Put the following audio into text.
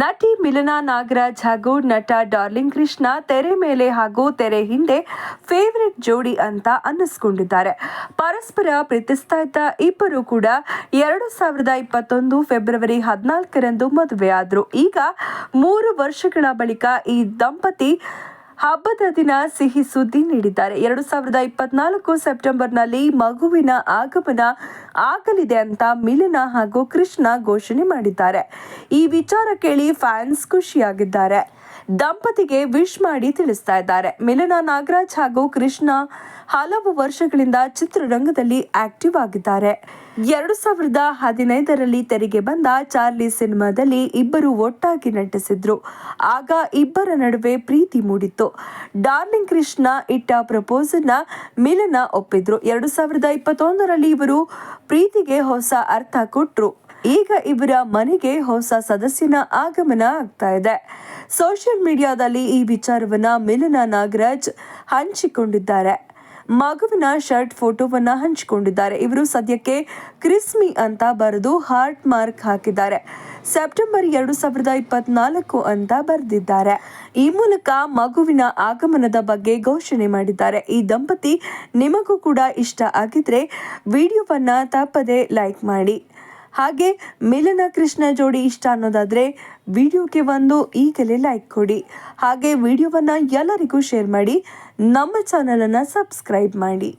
ನಟಿ ಮಿಲನಾ ನಾಗರಾಜ್ ಹಾಗೂ ನಟ ಡಾರ್ಲಿಂಗ್ ಕೃಷ್ಣ ತೆರೆ ಮೇಲೆ ಹಾಗೂ ತೆರೆ ಹಿಂದೆ ಫೇವರಿಟ್ ಜೋಡಿ ಅಂತ ಅನ್ನಿಸ್ಕೊಂಡಿದ್ದಾರೆ. ಪರಸ್ಪರ ಪ್ರೀತಿಸ್ತಾ ಇದ್ದ ಇಬ್ಬರು ಕೂಡ ಎರಡು ಸಾವಿರದ ಇಪ್ಪತ್ತೊಂದು ಫೆಬ್ರವರಿ ಹದಿನಾಲ್ಕರಂದು ಮದುವೆಯಾದರು. ಈಗ ಮೂರು ವರ್ಷಗಳ ಬಳಿಕ ಈ ದಂಪತಿ ಹಬ್ಬದ ದಿನ ಸಿಹಿ ಸುದ್ದಿ ನೀಡಿದ್ದಾರೆ. ಎರಡು ಸಾವಿರದ ಇಪ್ಪತ್ನಾಲ್ಕು ಸೆಪ್ಟೆಂಬರ್ನಲ್ಲಿ ಮಗುವಿನ ಆಗಮನ ಆಗಲಿದೆ ಅಂತ ಮಿಲನ ಹಾಗೂ ಕೃಷ್ಣ ಘೋಷಣೆ ಮಾಡಿದ್ದಾರೆ. ಈ ವಿಚಾರ ಕೇಳಿ ಫ್ಯಾನ್ಸ್ ಖುಷಿಯಾಗಿದ್ದಾರೆ. ದಂಪತಿಗೆ ವಿಶ್ ಮಾಡಿ ತಿಳಿಸ್ತಾ ಇದ್ದಾರೆ. ಮಿಲನ ನಾಗರಾಜ್ ಹಾಗೂ ಕೃಷ್ಣ ಹಲವು ವರ್ಷಗಳಿಂದ ಚಿತ್ರರಂಗದಲ್ಲಿ ಆಕ್ಟಿವ್ ಆಗಿದ್ದಾರೆ. ಎರಡು ಸಾವಿರದ ಹದಿನೈದರಲ್ಲಿ ತೆರೆಗೆ ಬಂದ ಚಾರ್ಲಿ ಸಿನಿಮಾದಲ್ಲಿ ಇಬ್ಬರು ಒಟ್ಟಾಗಿ ನಟಿಸಿದ್ರು. ಆಗ ಇಬ್ಬರ ನಡುವೆ ಪ್ರೀತಿ ಮೂಡಿತ್ತು. ಡಾರ್ಲಿಂಗ್ ಕೃಷ್ಣ ಇಟ್ಟ ಪ್ರಪೋಸನ್ನ ಮಿಲನ ಒಪ್ಪಿದ್ರು. ಎರಡು ಸಾವಿರದ ಇಪ್ಪತ್ತೊಂದರಲ್ಲಿ ಇವರು ಪ್ರೀತಿಗೆ ಹೊಸ ಅರ್ಥ ಕೊಟ್ರು. ಈಗ ಇವರ ಮನೆಗೆ ಹೊಸ ಸದಸ್ಯನ ಆಗಮನ ಆಗ್ತಾ ಇದೆ. ಸೋಷಿಯಲ್ ಮೀಡಿಯಾದಲ್ಲಿ ಈ ವಿಚಾರವನ್ನ ಮಿಲನ ನಾಗರಾಜ್ ಹಂಚಿಕೊಂಡಿದ್ದಾರೆ. ಮಗುವಿನ ಶರ್ಟ್ ಫೋಟೋವನ್ನ ಹಂಚಿಕೊಂಡಿದ್ದಾರೆ. ಇವರು ಸದ್ಯಕ್ಕೆ ಕ್ರಿಸ್ಮಿ ಅಂತ ಬರೆದು ಹಾರ್ಟ್ ಮಾರ್ಕ್ ಹಾಕಿದ್ದಾರೆ. ಸೆಪ್ಟೆಂಬರ್ ಎರಡು ಸಾವಿರದ ಇಪ್ಪತ್ನಾಲ್ಕು ಅಂತ ಬರೆದಿದ್ದಾರೆ. ಈ ಮೂಲಕ ಮಗುವಿನ ಆಗಮನದ ಬಗ್ಗೆ ಘೋಷಣೆ ಮಾಡಿದ್ದಾರೆ. ಈ ದಂಪತಿ ನಿಮಗೂ ಕೂಡ ಇಷ್ಟ ಆಗಿದ್ರೆ ವಿಡಿಯೋವನ್ನ ತಪ್ಪದೆ ಲೈಕ್ ಮಾಡಿ. ಹಾಗೆ ಮಿಲನ ಕೃಷ್ಣ ಜೋಡಿ ಇಷ್ಟ ಅನ್ನೋದಾದ್ರೆ ವಿಡಿಯೋಗೆ ಒಂದು ಈಗಲೇ ಲೈಕ್ ಕೊಡಿ. ಹಾಗೆ ವಿಡಿಯೋವನ್ನು ಎಲ್ಲರಿಗೂ ಶೇರ್ ಮಾಡಿ ನಮ್ಮ ಚಾನಲನ್ನು ಸಬ್ಸ್ಕ್ರೈಬ್ ಮಾಡಿ.